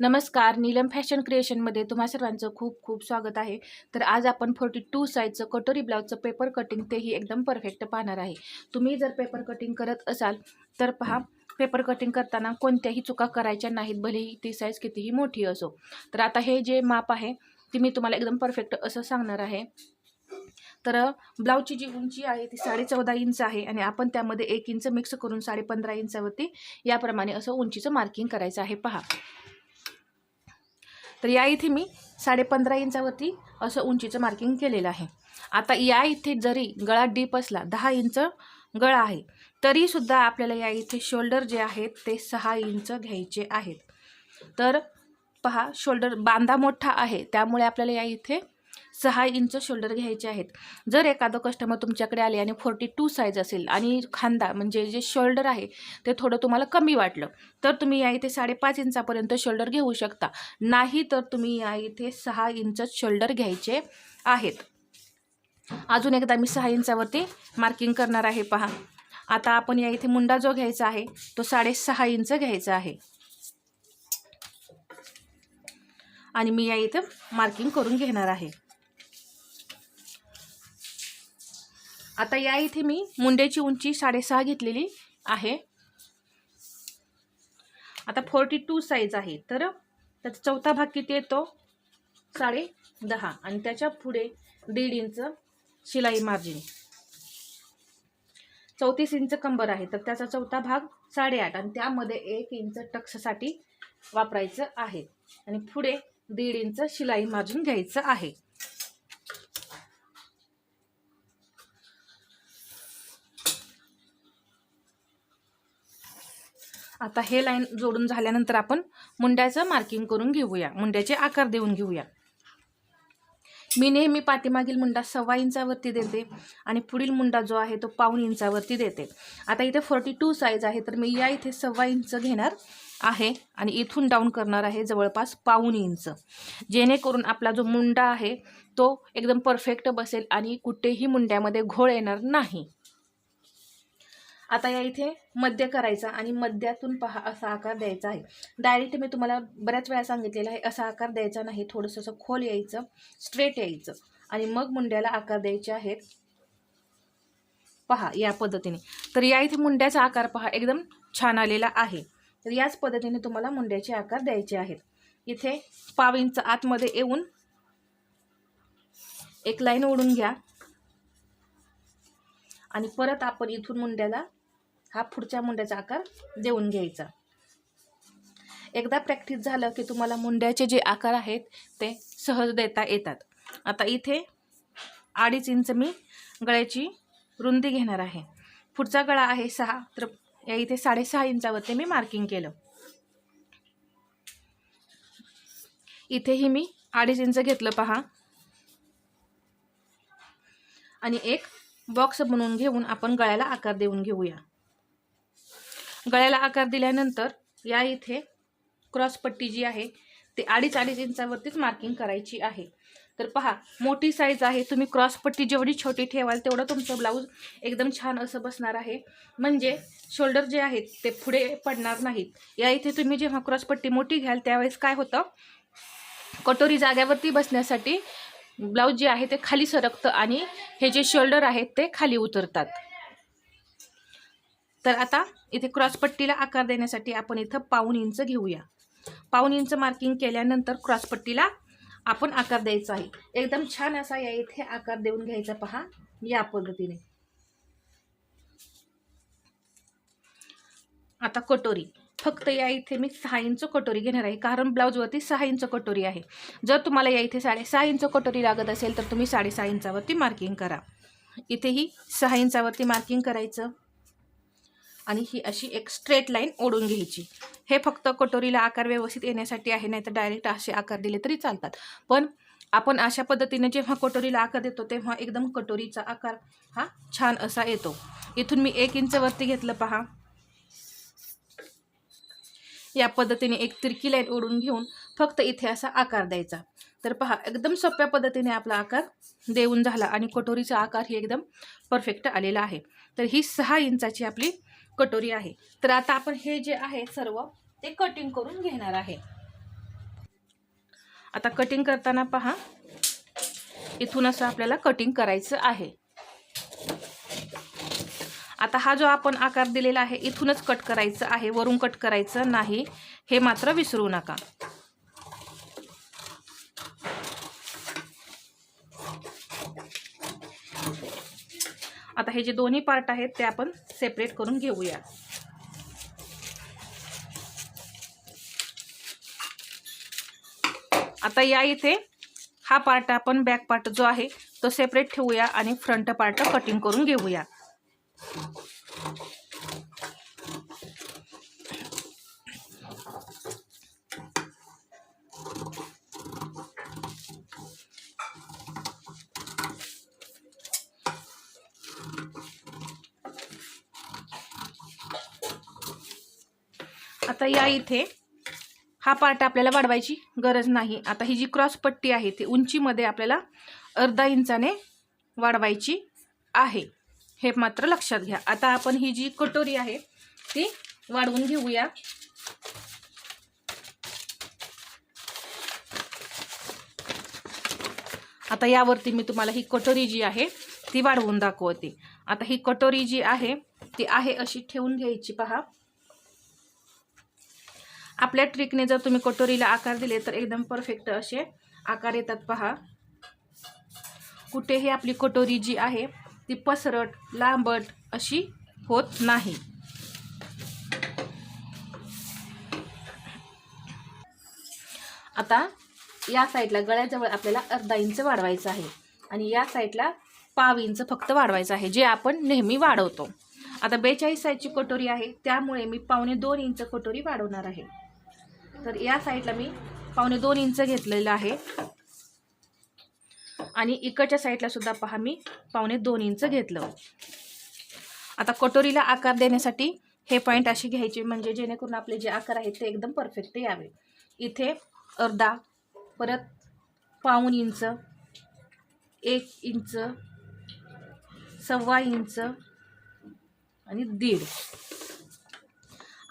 नमस्कार नीलम फॅशन क्रिएशनमध्ये तुम्हा सर्वांचं खूप खूप स्वागत आहे. तर आज आपण फोर्टी टू साईजचं कटोरी ब्लाऊजचं पेपर कटिंग तेही एकदम परफेक्ट पाहणार आहे. तुम्ही जर पेपर कटिंग करत असाल तर पहा पेपर कटिंग करताना कोणत्याही चुका करायच्या नाहीत भलेही ती साईज कितीही मोठी असो. तर आता हे जे माप आहे ते मी तुम्हाला एकदम परफेक्ट असं सांगणार आहे. तर ब्लाऊजची जी उंची आहे ती साडे चौदा इंच आहे आणि आपण त्यामध्ये एक इंच मिक्स करून साडे पंधरा इंचावरती याप्रमाणे असं उंचीचं मार्किंग करायचं आहे. पहा. तर या इथे मी साडे पंधरा इंचावरती असं उंचीचं मार्किंग केलेलं आहे. आता या इथे जरी गळा डीप असला दहा इंच गळा आहे तरीसुद्धा आपल्याला या इथे शोल्डर जे आहेत ते सहा इंच घ्यायचे आहेत. तर पहा शोल्डर बांधा मोठा आहे त्यामुळे आपल्याला या इथे सहा इंच शोल्डर घ्यायचे आहेत. जर एखादं कस्टमर तुमच्याकडे आले आणि फोर्टी टू साईज असेल आणि खांदा म्हणजे जे शोल्डर आहे ते थोडं तुम्हाला कमी वाटलं तर तुम्ही या इथे साडेपाच इंचापर्यंत शोल्डर घेऊ शकता. नाही तर तुम्ही या इथे सहा इंच शोल्डर घ्यायचे आहेत. अजून एकदा मी सहा इंचावरती मार्किंग करणार आहे पहा. आता आपण या इथे मुंडा जो घ्यायचा आहे तो साडेसहा इंच घ्यायचा आहे. आणि मी या इथं मार्किंग करून घेणार आहे. आता या इथे मी मुंड्याची उंची साडेसहा घेतलेली आहे. आता फोर्टी टू साईज आहे. तर त्याचा चौथा भाग किती येतो साडे दहा. आणि त्याच्या पुढे दीड इंच शिलाई मार्जिन चौतीस इंच कंबर आहे. तर त्याचा चौथा भाग साडेआठ. आणि त्यामध्ये एक इंच टक्ससाठी वापरायचं आहे. आणि पुढे दीड इंच शिलाई मार्जिन घ्यायचं आहे. आता हे लाईन जोडून झाल्यानंतर आपण मुंड्याचं मार्किंग करून घेऊया. मुंड्याचे आकार देऊन घेऊया. मी नेहमी पाठीमागील मुंडा सव्वा इंचावरती देते आणि पुढील मुंडा जो आहे तो पाऊण इंचावरती देते. आता इथे फोर्टी टू साईज आहे तर मी या इथे सव्वा इंच घेणार आहे आणि इथून डाऊन करणार आहे जवळपास पाऊण इंच. जेणेकरून आपला जो मुंडा आहे तो एकदम परफेक्ट बसेल आणि कुठेही मुंड्यामध्ये घोळ येणार नाही. आता या इथे मध्य करायचा आणि मध्यातून पहा असा आकार द्यायचा आहे. डायरेक्ट मी तुम्हाला बऱ्याच वेळा सांगितलेलं आहे असा आकार द्यायचा नाही थोडंसं असं खोल यायचं स्ट्रेट यायचं. आणि मग मुंड्याला आकार द्यायचे आहेत. पहा या पद्धतीने. तर या इथे मुंड्याचा आकार पहा एकदम छान आलेला आहे. तर याच पद्धतीने तुम्हाला मुंड्याचे आकार द्यायचे आहेत. इथे पाव इंच आतमध्ये येऊन एक लाईन ओढून घ्या. आणि परत आपण इथून मुंड्याला हा पुढच्या मुंड्याचा आकार देऊन घ्यायचा. एकदा प्रॅक्टिस झालं की तुम्हाला मुंड्याचे जे आकार आहेत ते सहज देता येतात. आता इथे अडीच इंच मी गळ्याची रुंदी घेणार आहे. पुढचा गळा आहे सहा तर या इथे साडेसहा इंचावरती मी मार्किंग केलं. इथेही मी अडीच इंच घेतलं पहा. आणि एक बॉक्स बनवून घेऊन आपण गळ्याला आकार देऊन घेऊया. गळ्याला आकार दिल्यानंतर या इथे क्रॉसपट्टी जी आहे ते अडीच अडीच इंचावरतीच मार्किंग करायची आहे. तर पहा मोठी साईज आहे तुम्ही क्रॉसपट्टी जेवढी छोटी ठेवाल तेवढं तुमचं ब्लाऊज एकदम छान असं बसणार आहे. म्हणजे शोल्डर जे आहेत ते पुढे पडणार नाहीत. या इथे तुम्ही जेव्हा क्रॉसपट्टी मोठी घ्याल त्यावेळेस काय होतं? कटोरी जाग्यावरती बसण्यासाठी ब्लाऊज जे आहे ते खाली सरकतं आणि हे जे शोल्डर आहेत ते खाली उतरतात. तर आता इथे क्रॉसपट्टीला आकार देण्यासाठी आपण इथं पाऊन इंच घेऊया. पाऊन इंच मार्किंग केल्यानंतर क्रॉसपट्टीला आपण आकार द्यायचा आहे. एकदम छान असा या इथे आकार देऊन घ्यायचा पहा या पद्धतीने. आता कटोरी. फक्त या इथे मी सहा इंच कटोरी घेणार आहे कारण ब्लाऊजवरती सहा इंच कटोरी आहे. जर तुम्हाला या इथे साडेसहा इंच कटोरी लागत असेल तर तुम्ही साडेसहा इंचावरती मार्किंग करा. इथेही सहा इंचावरती मार्किंग करायचं. आणि ही अशी एक स्ट्रेट लाईन ओढून घ्यायची. हे फक्त कटोरीला आकार व्यवस्थित येण्यासाठी आहे नाही तर डायरेक्ट असे आकार दिले तरी चालतात. पण आपण अशा पद्धतीने जेव्हा कटोरीला आकार देतो तेव्हा एकदम कटोरीचा आकार हा छान असा येतो. इथून मी एक इंचवरती घेतलं पहा. या पद्धतीने एक तिरकी लाईन ओढून घेऊन फक्त इथे असा आकार द्यायचा. तर पहा एकदम सोप्या पद्धतीने आपला आकार देऊन झाला आणि कटोरीचा आकार ही एकदम परफेक्ट आलेला आहे. तर ही सहा इंचाची आपली कटोरी आहे. तर आता आपण हे जे आहे सर्व ते कटिंग करून घेणार आहे. आता कटिंग करताना पहा इथून असं आपल्याला कटिंग करायचं आहे. आता हा जो आपण आकार दिलेला आहे इथूनच कट करायचं आहे वरून कट करायचं नाही हे मात्र विसरू नका. आता हे जे दोन्ही पार्ट आहेत ते आपण सेपरेट करून घेऊया. आता या इथे हा पार्ट आपण बॅक पार्ट जो आहे तो सेपरेट ठेवूया आणि फ्रंट पार्ट कटिंग करून घेऊया. आता या इथे. हा पार्ट आपल्याला वाढवायची गरज नाही. आता ही जी क्रॉस पट्टी आहे ती उंचीमध्ये आपल्याला अर्धा इंचाने वाढवायची आहे. हे मात्र लक्षात घ्या. आता आपण ही जी कटोरी आहे ती वाढवून घेऊया. आता यावरती मी तुम्हाला ही कटोरी जी आहे ती वाढवून दाखवते. आता ही कटोरी जी आहे ती आहे अशी ठेवून घ्यायची. पहा. आपल्या ट्रिकने जर तुम्ही कटोरीला आकार दिले तर एकदम परफेक्ट असे आकार येतात पहा. कुठेही आपली कटोरी जी आहे ती पसरट लांबट अशी होत नाही. आता या साईडला गळ्याजवळ आपल्याला अर्धा इंच वाढवायचं आहे आणि या साईडला पाव इंच फक्त वाढवायचं आहे जे आपण नेहमी वाढवतो. आता बेचाळीस साईजची कटोरी आहे त्यामुळे मी पावणे दोन इंच कटोरी वाढवणार आहे. तर या साईडला मी पावणे दोन इंच घेतलेलं आहे. आणि इकडच्या साईडला सुद्धा पहा मी पावणे दोन इंच घेतलं. आता कटोरीला आकार देण्यासाठी हे पॉईंट असे घ्यायचे म्हणजे जेणेकरून आपले जे आकार आहेत ते एकदम परफेक्ट यावे. इथे अर्धा परत पाऊण इंच एक इंच सव्वा इंच आणि दीड.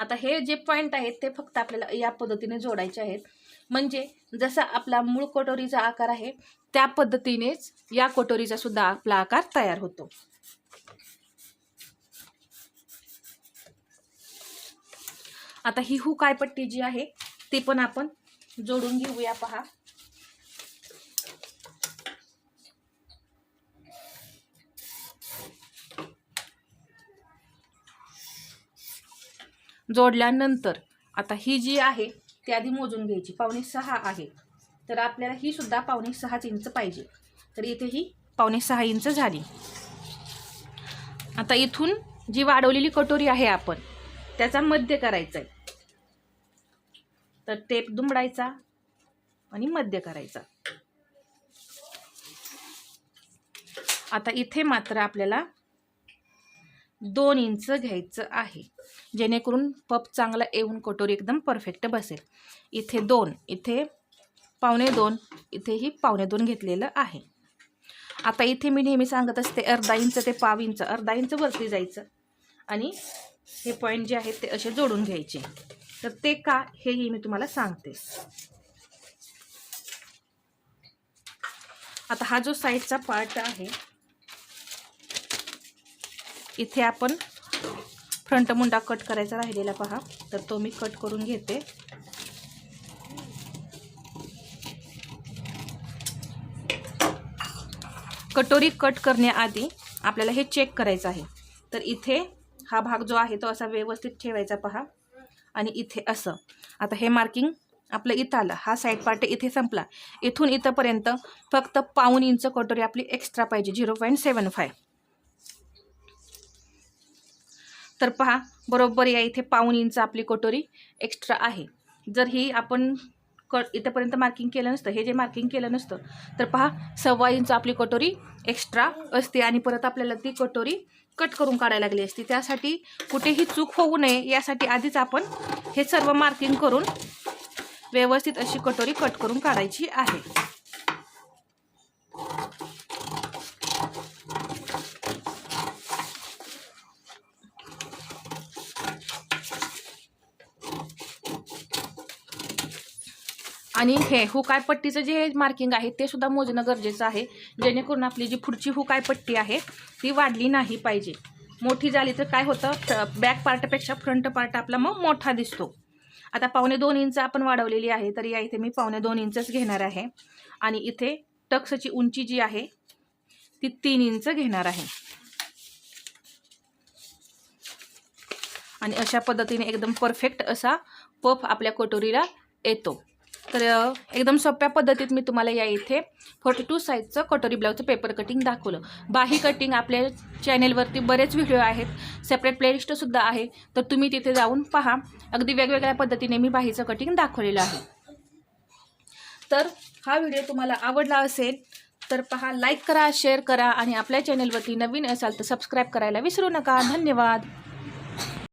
आता हे जे पॉईंट आहेत ते फक्त आपल्याला या पद्धतीने जोडायचे आहेत. म्हणजे जसा आपला मूळ कटोरीचा आकार आहे त्या पद्धतीनेच या कटोरीचा सुद्धा आपला आकार तयार होतो. आता ही हुकायपट्टी जी आहे ती पण आपण जोडून घेऊया पहा. जोडल्यानंतर आता ही जी आहे ती आधी मोजून घ्यायची. पावणे सहा आहे. तर आपल्याला ही सुद्धा पावणे सहाच इंच पाहिजे. तर इथे ही पावणे सहा इंच झाली. आता इथून जी वाढवलेली कटोरी आहे आपण त्याचा मध्य करायचा आहे. तर टेप दुमडायचा आणि मध्य करायचा. आता इथे मात्र आपल्याला दोन इंच घ्यायचं आहे. जेणेकरून पप चांगला येऊन कटोरी एकदम परफेक्ट बसेल. इथे दोन इथे पावणे दोन इथेही पावणे दोन घेतलेलं आहे. आता इथे मी नेहमी सांगत असते अर्धा इंच ते पाव इंच अर्धा इंच वरती जायचं. आणि हे पॉईंट जे आहेत ते असे जोडून घ्यायचे. तर ते का हेही मी तुम्हाला सांगते. आता हा जो साईडचा पार्ट आहे इथे आपण फ्रंट मुंडा कट करायचा राहिलेला पहा. तर तो मी कट करून घेते. कटोरी कट करण्याआधी आपल्याला हे चेक करायचं आहे. तर इथे हा भाग जो आहे तो असा व्यवस्थित ठेवायचा पहा. आणि इथे असं. आता हे मार्किंग आपलं इथं आलं. हा साईड पार्ट इथे संपला. इथून इथंपर्यंत फक्त पाऊन इंच कटोरी आपली एक्स्ट्रा पाहिजे. झिरो पॉईंट सेवन फाय तर पहा बरोबर या इथे पाऊन इंच आपली कटोरी एक्स्ट्रा आहे. जर ही आपण क इथंपर्यंत मार्किंग केलं नसतं हे जे मार्किंग केलं नसतं तर पहा सव्वा इंच आपली कटोरी एक्स्ट्रा असते आणि परत आपल्याला ती कटोरी कट करून काढायला लागली असते. त्यासाठी कुठेही चूक होऊ नये यासाठी आधीच आपण हे सर्व मार्किंग करून व्यवस्थित अशी कटोरी कट करून काढायची आहे. आणि हे हुकायपट्टीचं जे मार्किंग आहे ते सुद्धा मोजणं गरजेचं आहे. जेणेकरून आपली जी पुढची हुकायपट्टी आहे ती वाढली नाही पाहिजे. मोठी झाली तर काय होतं? बॅक पार्टपेक्षा फ्रंट पार्ट आपला मग मोठा दिसतो. आता पावणे दोन इंच आपण वाढवलेली आहे तर या इथे मी पावणे दोन इंचच घेणार आहे. आणि इथे टक्सची उंची जी आहे ती तीन इंच घेणार आहे. आणि अशा पद्धतीने एकदम परफेक्ट असा पफ आपल्या कटोरीला येतो. तर एकदम सोप्या पद्धतीत मी तुम्हाला या इथे फोर्टी टू साईजचं कटोरी ब्लाऊजचं पेपर कटिंग दाखवलं. बाही कटिंग आपल्या चॅनेलवरती बरेच व्हिडिओ आहेत. सेपरेट प्लेलिस्टसुद्धा आहे. तर तुम्ही तिथे जाऊन पहा. अगदी वेगवेगळ्या पद्धतीने मी बाहीचं कटिंग दाखवलेलं आहे. तर हा व्हिडिओ तुम्हाला आवडला असेल तर पहा लाईक करा शेअर करा आणि आपल्या चॅनेलवरती नवीन असाल तर सबस्क्राईब करायला विसरू नका. धन्यवाद.